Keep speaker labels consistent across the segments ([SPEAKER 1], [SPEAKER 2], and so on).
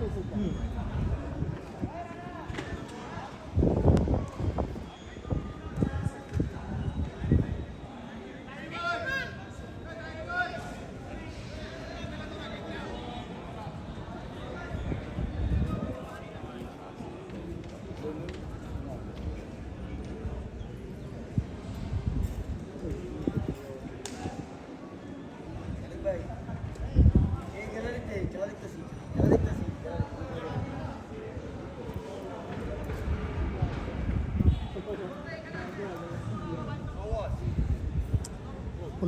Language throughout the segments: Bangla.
[SPEAKER 1] うん。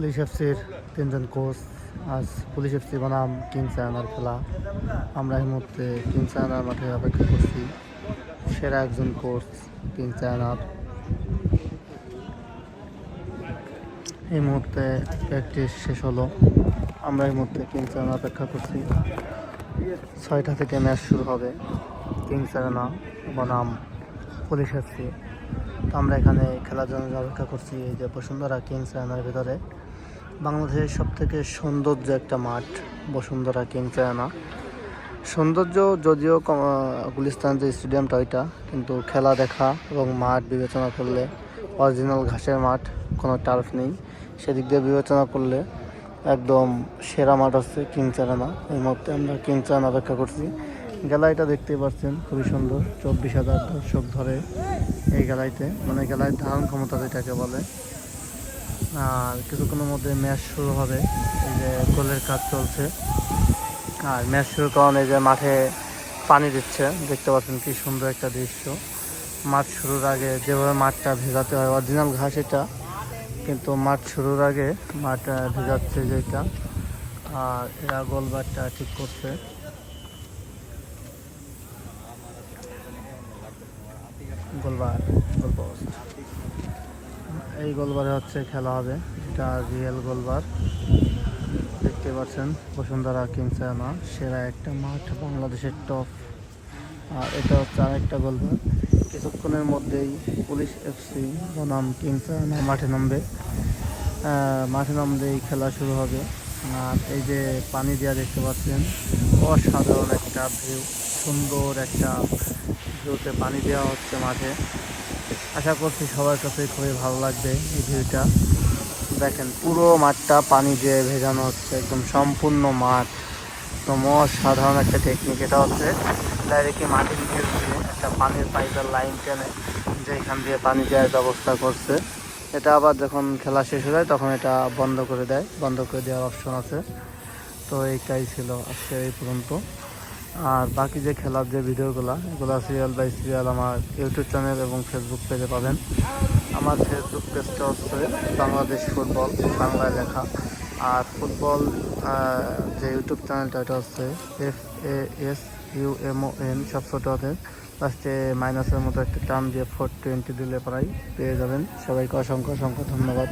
[SPEAKER 1] পুলিশ এফসির তিনজন কোচ। আজ পুলিশ এফসি বনাম কিংস আয়নার খেলা। আমরা এই মুহূর্তে কিংস আয়নার মাঠে অপেক্ষা করছি। সেরা একজন কোচ কিংস আয়নার এই মুহূর্তে প্র্যাকটিস শেষ হলো। আমরা এই মুহূর্তে কিংস আয়না অপেক্ষা করছি। ছয়টা থেকে ম্যাচ শুরু হবে। কিংস আয়না বনাম, পুলিশ এফসি। তো আমরা এখানে খেলার জন্য অপেক্ষা করছি। এই যে বসুন্ধরা কিংস আয়নার ভিতরে। বাংলাদেশের সব থেকে সৌন্দর্য একটা মাঠ, বসুন্ধরা কিংস আয়না সৌন্দর্য যদিও গুলিস্তান যে স্টেডিয়ামটা ওইটা, কিন্তু খেলা দেখা এবং মাঠ বিবেচনা করলে অরিজিনাল ঘাসের মাঠ, কোনো টার্ফ নেই। সেদিক দিয়ে বিবেচনা করলে একদম সেরা মাঠ হচ্ছে আয়না এই মুহূর্তে আমরা আয়না অপেক্ষা করছি। গ্যালারিটা দেখতেই পাচ্ছেন, খুবই সুন্দর। চব্বিশ হাজার দর্শক ধরে এই গ্যালারিতে মানে গ্যালারির ধারণ ক্ষমতা যেটাকে বলে। আর কিছুক্ষণের মধ্যে ম্যাচ শুরু হবে। এই যে গোলের কাজ চলছে। আর ম্যাচ শুরু কারণে যে মাঠে পানি দিচ্ছে। দেখতে পাচ্ছেন কি সুন্দর একটা দৃশ্য। মাঠ শুরুর আগে যেভাবে মাঠটা ভেজাতে হয়, অরিজিনাল ঘাস এটা, কিন্তু মাঠ শুরুর আগে মাঠ ভেজাচ্ছে যেটা আর এরা গোলবারটা ঠিক করছে। গোলবার এই গোলবারে হচ্ছে খেলা হবে এটা রিয়েল গোলবার। দেখতে পাচ্ছেন বসুন্ধরা কিংস সেরা একটা মাঠ বাংলাদেশের টপ আর এটা হচ্ছে আরেকটা গোলবার। কিছুক্ষণের মধ্যেই পুলিশ এফসি বনাম কিংস আয়না মাঠে নামবে। মাঠে নামলেই খেলা শুরু হবে। আর এই যে পানি দেওয়া দেখতে পাচ্ছেন, অসাধারণ একটা ভিউ সুন্দর একটা ভিউতে পানি দেওয়া হচ্ছে মাঠে। আশা করছি সবার কাছে খুবই ভালো লাগবে এই ভিউটা। দেখেন, পুরো মাঠটা পানি দিয়ে ভেজানো হচ্ছে, একদম সম্পূর্ণ মাঠ। তো সাধারণ একটা টেকনিক এটা হচ্ছে। ডাইরেক্টলি মাটির নিচে একটা পানির পাইপের লাইন টেনে যেখান দিয়ে পানি দেওয়ার ব্যবস্থা করছে। এটা আবার যখন খেলা শেষ হয়ে যায়, তখন এটা বন্ধ করে দেয়। বন্ধ করে দেওয়ার অপশন আছে। তো এইটাই ছিল আজকে এই পর্যন্ত। আর বাকি যে খেলার যে ভিডিওগুলো, এগুলো সিরিয়াল বাই সিরিয়াল আমার ইউটিউব চ্যানেল এবং ফেসবুক পেজে পাবেন। আমার ফেসবুক পেজটা হচ্ছে বাংলাদেশ ফুটবল, বাংলায় লেখা। আর ফুটবল যে ইউটিউব চ্যানেলটা এটা হচ্ছে F A S U M O N সব ছোটো হাতে লাস্টে মাইনাসের মতো একটা টার্ম দিয়ে ফোর টোয়েন্টি দিলে প্রায় পেয়ে যাবেন। সবাইকে অসংখ্য অসংখ্য ধন্যবাদ।